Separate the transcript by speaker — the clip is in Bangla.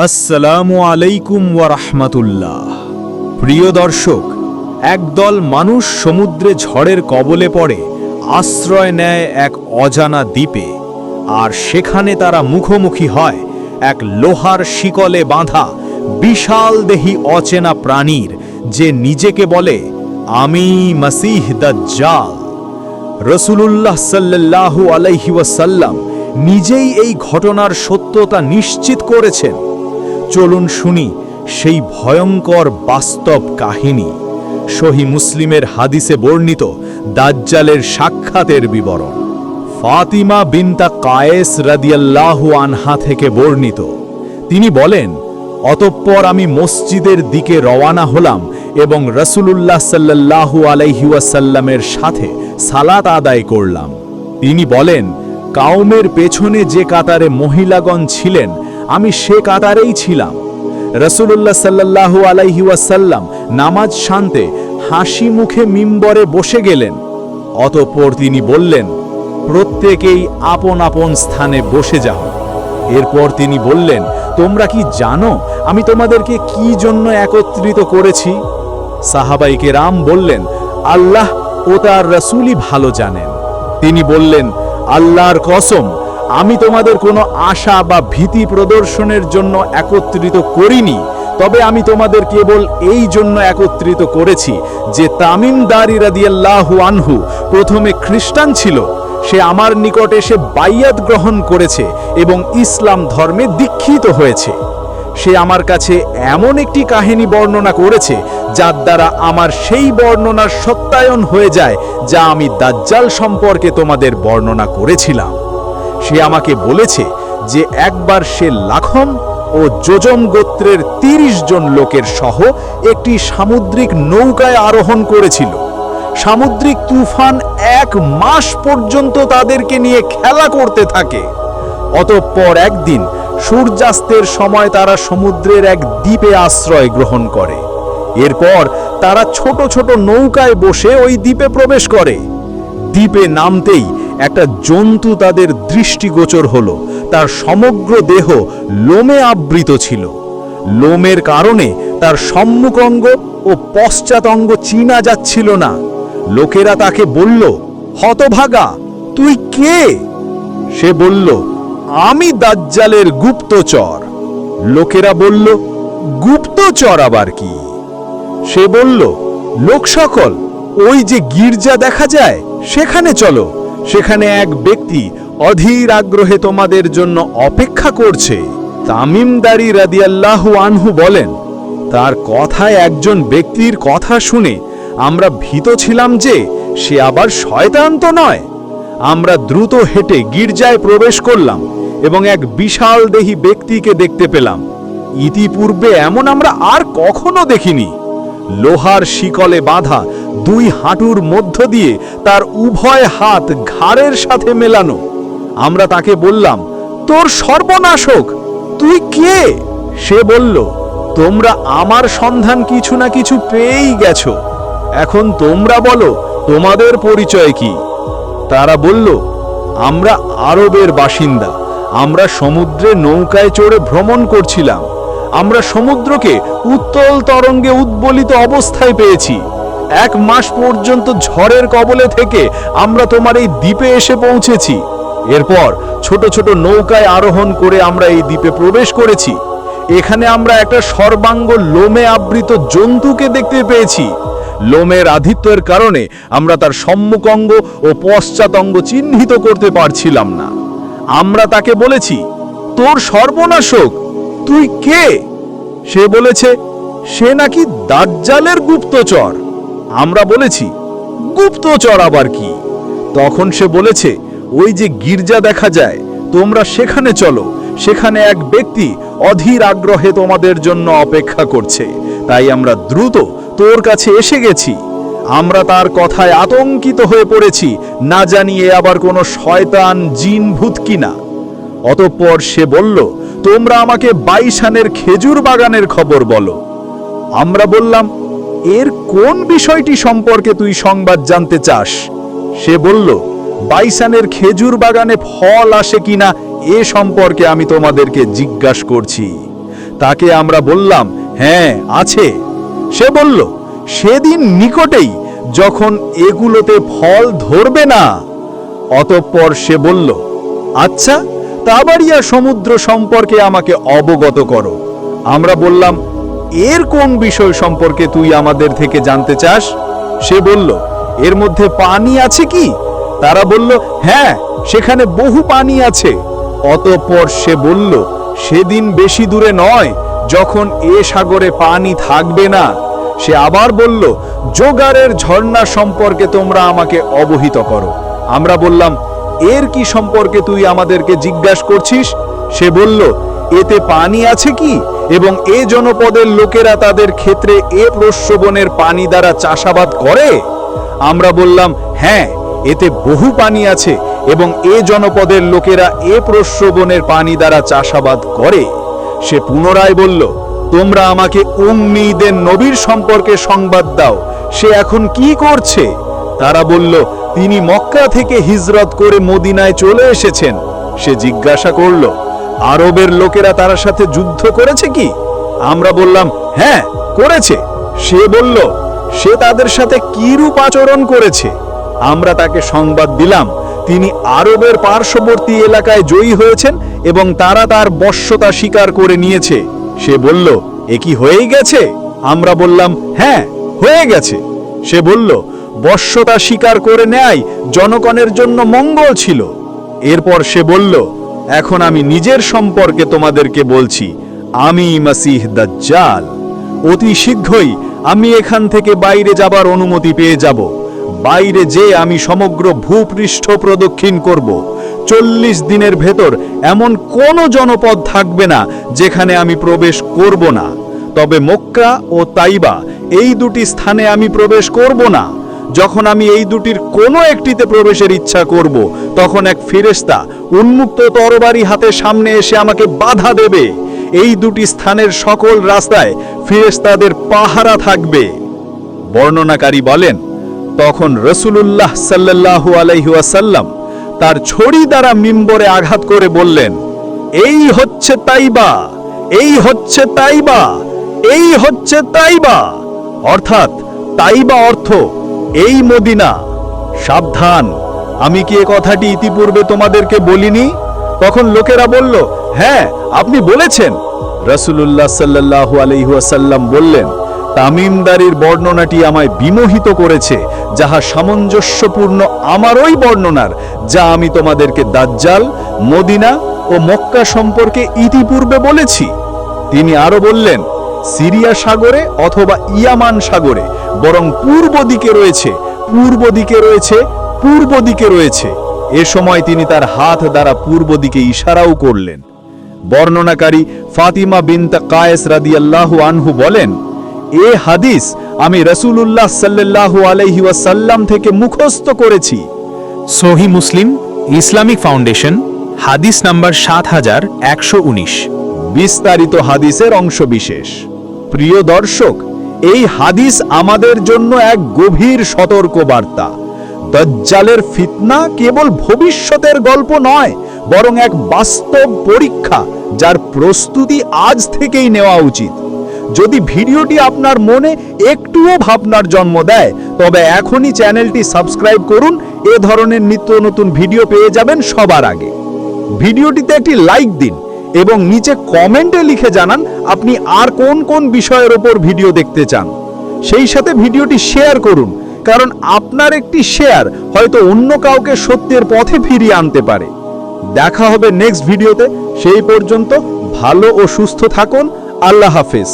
Speaker 1: আসসালামু আলাইকুম রাহমাতুল্লাহ। প্রিয় দর্শক, একদল মানুষ সমুদ্রে ঝড়ের কবলে পড়ে, আশ্রয় নেয় এক অজানা দ্বীপে, আর সেখানে তারা মুখোমুখি হয় এক লোহার শিকলে বাঁধা, বিশাল দেহি অচেনা প্রাণীর, যে নিজেকে বলে, আমি মসিহ দাজ্জাল। রসুলুল্লাহ সাল্লাল্লাহু আলাইহি ওয়াসাল্লাম নিজেই এই ঘটনার সত্যতা নিশ্চিত করেছেন। চলুন শুনি সেই ভয়ঙ্কর বাস্তব কাহিনী। সহি মুসলিমের হাদিসে বর্ণিত দাজ্জালের সাক্ষাতের বিবরণ। ফাতিমা বিনতা কায়েস রাদিয়াল্লাহু আনহা থেকে বর্ণিত। তিনি বলেন, অতঃপর আমি মসজিদের দিকে রওয়ানা হলাম এবং রসুলুল্লাহ সাল্লাল্লাহু আলাইহি ওয়াসাল্লামের সাথে সালাত আদায় করলাম। তিনি বলেন, কাউমের পেছনে যে কাতারে মহিলাগণ ছিলেন আমি সে কাতারেই ছিলাম। রসুলুল্লাহ সাল্লাল্লাহু আলাইহি ওয়াসাল্লাম নামাজ শান্তে হাসি মুখে মিম্বরে বসে গেলেন। অতঃপর তিনি বললেন, প্রত্যেকেই আপন আপন স্থানে বসে যাও। এরপর তিনি বললেন, তোমরা কি জানো আমি তোমাদেরকে কি জন্য একত্রিত করেছি? সাহাবাইকে রাম বললেন, আল্লাহ ও তার রসুলই ভালো জানেন। তিনি বললেন, আল্লাহর কসম আমি তোমাদের কোনো আশা বা ভীতি প্রদর্শনের জন্য একত্রিত করিনি, তবে আমি তোমাদের কেবল এই জন্য একত্রিত করেছি যে তামিম দারি রাদিয়াল্লাহু আনহু প্রথমে খ্রিস্টান ছিল, সে আমার নিকট এসে বাইয়াত গ্রহণ করেছে এবং ইসলাম ধর্মে দীক্ষিত হয়েছে। সে আমার কাছে এমন একটি কাহিনী বর্ণনা করেছে, যার দ্বারা আমার সেই বর্ণনার সত্যায়ন হয়ে যায়, যা আমি দাজ্জাল সম্পর্কে তোমাদের বর্ণনা করেছিলাম। সে আমাকে বলেছে যে একবার সে লাখম ও যোজম গোত্রের তিরিশ জন লোকের সহ একটি সামুদ্রিক নৌকায় আরোহণ করেছিল। সামুদ্রিক তুফান এক মাস পর্যন্ত তাদেরকে নিয়ে খেলা করতে থাকে। অতঃপর একদিন সূর্যাস্তের সময় তারা সমুদ্রের এক দ্বীপে আশ্রয় গ্রহণ করে। এরপর তারা ছোট ছোট নৌকায় বসে ওই দ্বীপে প্রবেশ করে। দ্বীপে নামতেই একটা জন্তু তাদের দৃষ্টিগোচর হল। তার সমগ্র দেহ লোমে আবৃত ছিল। লোমের কারণে তার সম্মুখ অঙ্গ ও পশ্চাৎ অঙ্গ চিনা যাচ্ছিল না। লোকেরা তাকে বলল, হতভাগা, তুই কে? সে বলল, আমি দাজ্জালের গুপ্তচর। লোকেরা বলল, গুপ্তচর আবার কি? সে বলল, লোক সকল, ওই যে গির্জা দেখা যায়, সেখানে চলো। সেখানে এক ব্যক্তি অধীর আগ্রহে তোমাদের জন্য অপেক্ষা করছে। তামিমদারি রাদিয়াল্লাহু আনহু বলেন, তার কথায় একজন ব্যক্তির কথা শুনে আমরা ভীত ছিলাম যে সে আবার শয়তান তো নয়। আমরা দ্রুত হেঁটে গির্জায় প্রবেশ করলাম এবং এক বিশাল দেহী ব্যক্তিকে দেখতে পেলাম। ইতিপূর্বে এমন আমরা আর কখনো দেখিনি। লোহার শিকলে বাঁধা দুই হাঁটুর মধ্য দিয়ে তার উভয় হাত ঘাড়ের সাথে মেলানো। আমরা তাকে বললাম, তোর সর্বনাশক তুই কে? সে বলল, তোমরা আমার সন্ধান কিছু না কিছু পেয়েই গেছো। এখন তোমরা বলো, তোমাদের পরিচয় কি? তারা বলল, আমরা আরবের বাসিন্দা। আমরা সমুদ্রে নৌকায় চড়ে ভ্রমণ করছিলাম। আমরা সমুদ্রকে উত্তল তরঙ্গে উদ্বলিত অবস্থায় পেয়েছি। এক মাস পর্যন্ত ঝড়ের কবলে থেকে আমরা তোমার এই দ্বীপে এসে পৌঁছেছি। এরপর ছোট ছোট নৌকায় আরোহণ করে আমরা এই দ্বীপে প্রবেশ করেছি। এখানে আমরা একটা সর্বাঙ্গ লোমে আবৃত জন্তুকে দেখতে পেয়েছি। লোমের আধিত্যের কারণে আমরা তার সম্মুখ অঙ্গ ও পশ্চাৎ অঙ্গ চিহ্নিত করতে পারছিলাম না। আমরা তাকে বলেছি, তোর সর্বনাশক তুই কে? সে বলেছে, সে নাকি দাজ্জালের গুপ্তচর। আমরা বলেছি, গুপ্তচর আবার কি? তখন সে বলেছে, ওই যে গির্জা দেখা যায়, তোমরা সেখানে চলো, সেখানে এক ব্যক্তি অধীর আগ্রহে তোমাদের জন্য অপেক্ষা করছে। তাই আমরা দ্রুত তোর কাছে এসে গেছি। আমরা তার কথায় আতঙ্কিত হয়ে পড়েছি, না জানিয়ে আবার কোনো শয়তান জিন ভূত কিনা। অতঃপর সে বলল তোমরা আমাকে বাইশানের খেজুর বাগানের খবর বলো। আমরা বললাম, এর কোন বিষয়টি সম্পর্কে তুই সংবাদ জানতে চাস? সে বলল বাইসানের খেজুর বাগানে ফল আসে কিনা এ সম্পর্কে আমি তোমাদেরকে জিজ্ঞাসা করছি। তাকে আমরা বললাম হ্যাঁ আছে। সে বলল, সেদিন নিকটেই যখন এগুলোতে ফল ধরবে না। অতঃপর সে বলল আচ্ছা তাবারিয়া সমুদ্র সম্পর্কে আমাকে অবগত করো। আমরা বললাম, এর কোন বিষয় সম্পর্কে তুই আমাদের থেকে জানতে চাস? সে বলল, এর মধ্যে পানি আছে কি? তারা বলল হ্যাঁ সেখানে বহু পানি আছে। অতঃপর সে বলল, সেদিন বেশি দূরে নয়, যখন এ সাগরে পানি থাকবে না। সে আবার বলল, জোগাড়ের ঝর্ণা সম্পর্কে তোমরা আমাকে অবহিত করো। আমরা বললাম এর কি সম্পর্কে তুই আমাদেরকে জিজ্ঞাসা করছিস? সে বলল, এতে পানি আছে কি? এবং এ জনপদের লোকেরা তাদের ক্ষেত্রে এ প্রস্রবণের পানি দ্বারা চাষাবাদ করে? আমরা বললাম হ্যাঁ এতে বহু পানি আছে এবং এ জনপদের লোকেরা এ প্রস্রবণের পানি দ্বারা চাষাবাদ করে। সে পুনরায় বলল, তোমরা আমাকে উম্মিদের নবীর সম্পর্কে সংবাদ দাও। সে এখন কি করছে? তারা বলল তিনি মক্কা থেকে হিজরত করে মদিনায় চলে এসেছেন। সে জিজ্ঞাসা করল, আরবের লোকেরা তার সাথে যুদ্ধ করেছে কি? আমরা বললাম হ্যাঁ করেছে। সে বলল, সে তাদের সাথে কিরূপ আচরণ করেছে? আমরা তাকে সংবাদ দিলাম, তিনি আরবের পার্শ্ববর্তী এলাকায় জয়ী হয়েছেন এবং তারা তার বশ্যতা স্বীকার করে নিয়েছে। সে বলল, এ কি হয়েই গেছে? আমরা বললাম হ্যাঁ হয়ে গেছে। সে বলল বশ্যতা স্বীকার করে নেয়, জনগণের জন্য মঙ্গল ছিল। এরপর সে বলল, এখন আমি নিজের সম্পর্কে তোমাদেরকে বলছি, আমি মাসিহ দাজ্জাল। অতি শীঘ্রই আমি এখান থেকে বাইরে যাবার অনুমতি পেয়ে যাব। বাইরে যে আমি সমগ্র ভূপৃষ্ঠ প্রদক্ষিণ করব। চল্লিশ দিনের ভেতর এমন কোনো জনপদ থাকবে না যেখানে আমি প্রবেশ করব না। তবে মক্কা ও তাইবা এই দুটি স্থানে আমি প্রবেশ করব না। যখন আমি এই দুটির কোনো একটিতে প্রবেশের ইচ্ছা করব, তখন এক ফেরেশতা উন্মুক্ত তরবারি হাতে সামনে এসে আমাকে বাধা দেবে। এই দুটি স্থানের সকল রাস্তায় ফেরেশতাদের পাহারা থাকবে। বর্ণনাকারী বলেন, তখন রসুলুল্লাহ সাল্লাল্লাহু আলাইহি ওয়াসাল্লাম তার ছড়ি দ্বারা মিম্বরে আঘাত করে বললেন, এই হচ্ছে তাইবা, এই হচ্ছে তাইবা, এই হচ্ছে তাইবা। অর্থাৎ তাইবা অর্থ এই মদিনা, সাবধান। আমি কি এ কথাটি ইতিপূর্বে তোমাদেরকে বলিনি? তখন লোকেরা বলল হ্যাঁ আপনি বলেছেন। রসুল্লাহ সাল্লাহু আলহিহাসাল্লাম বললেন, তামিমদারির বর্ণনাটি আমায় বিমোহিত করেছে, যাহা সামঞ্জস্যপূর্ণ আমারই বর্ণনার, যা আমি তোমাদেরকে দাজ্জাল, মদিনা ও মক্কা সম্পর্কে ইতিপূর্বে বলেছি। তিনি আরও বললেন, সিরিয়া সাগরে অথবা ইয়ামান সাগরে বরং পূর্ব দিকে রয়েছে পূর্ব দিকে রয়েছে পূর্ব দিকে রয়েছে। এ সময় তিনি তার হাত দ্বারা পূর্ব দিকে ইশারাও করলেন। বর্ণনাকারী ফাতিমা বিনতা কায়েস রাদিয়াল্লাহু আনহু বলেন এ হাদিস আমি রসুলুল্লাহ সাল্লাল্লাহু আলাইহি ওয়াসাল্লাম থেকে মুখস্থ করেছি।
Speaker 2: সহি মুসলিম ইসলামিক ফাউন্ডেশন হাদিস নাম্বার সাত হাজার একশো উনিশ।
Speaker 1: বিস্তারিত হাদিসের অংশবিশেষ। প্রিয় দর্শক এই হাদিস আমাদের জন্য এক গভীর সতর্ক বার্তা দজ্জালের ফিতনা কেবল ভবিষ্যতের গল্প নয়, বরং এক বাস্তব পরীক্ষা যার প্রস্তুতি আজ থেকেই নেওয়া উচিত। যদি ভিডিওটি আপনার মনে একটুও ভাবনার জন্ম দেয়, তবে এখনই চ্যানেলটি সাবস্ক্রাইব করুন, এ ধরনের নিত্য নতুন ভিডিও পেয়ে যাবেন সবার আগে। ভিডিওটিতে একটি লাইক দিন এবং নিচে কমেন্টে লিখে জানান আপনি আর কোন কোন বিষয়ের ওপর ভিডিও দেখতে চান। সেই সাথে ভিডিওটি শেয়ার করুন, কারণ আপনার একটি শেয়ার হয়তো অন্য কাউকে সত্যের পথে ফিরিয়ে আনতে পারে। দেখা হবে নেক্সট ভিডিওতে সেই পর্যন্ত ভালো ও সুস্থ থাকুন। আল্লাহ হাফেজ।